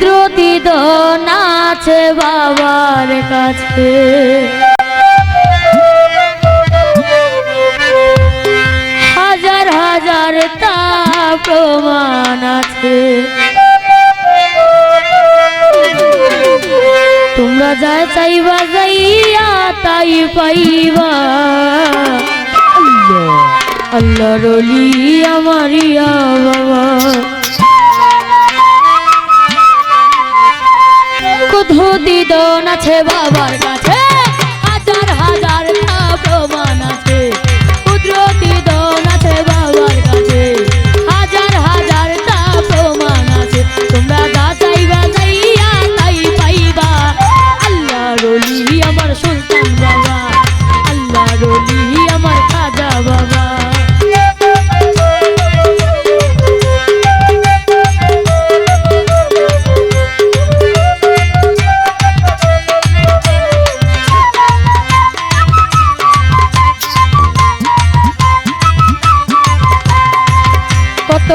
কুদ্রতি দন আছে বাবার কাছে। হাজার হাজার তা প্রমাণ আছে। তোমরা যা চাইবা, যাইয়া তাই পাইবা। আল্লাহ রলি আমারিয়া বাবা। কুধু দিদন আছে বাবার গা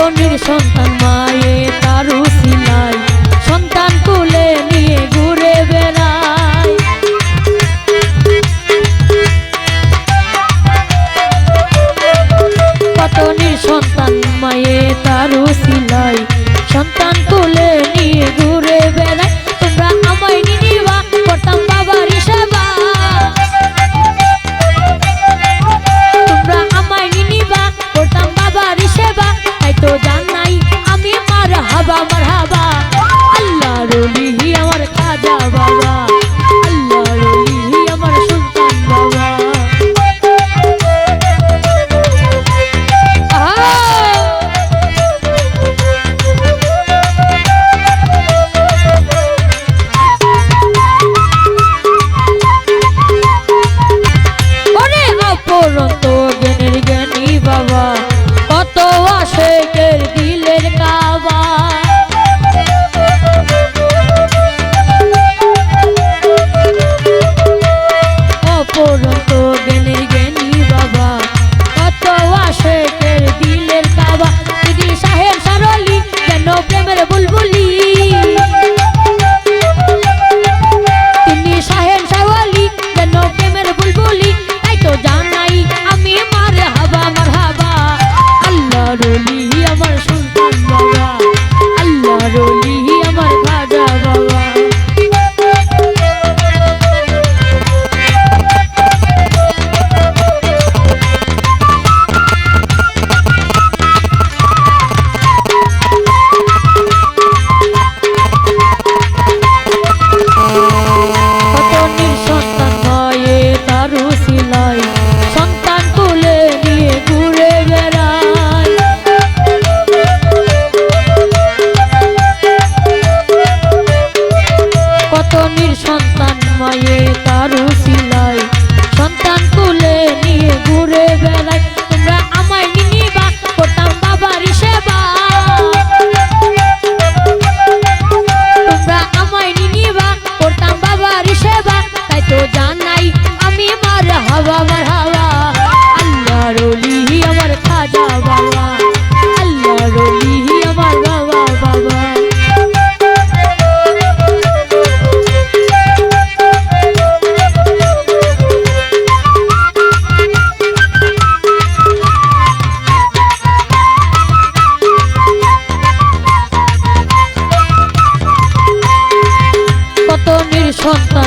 জননীর সন্তান মা বাবা। আল্লাহ রলি আমার খাজা বাবা। কত নিঃসন্তান মায়ে তার শিলায়। সন্তান তুলে নিয়ে ঘুরে বেড়ায়। বসন্ত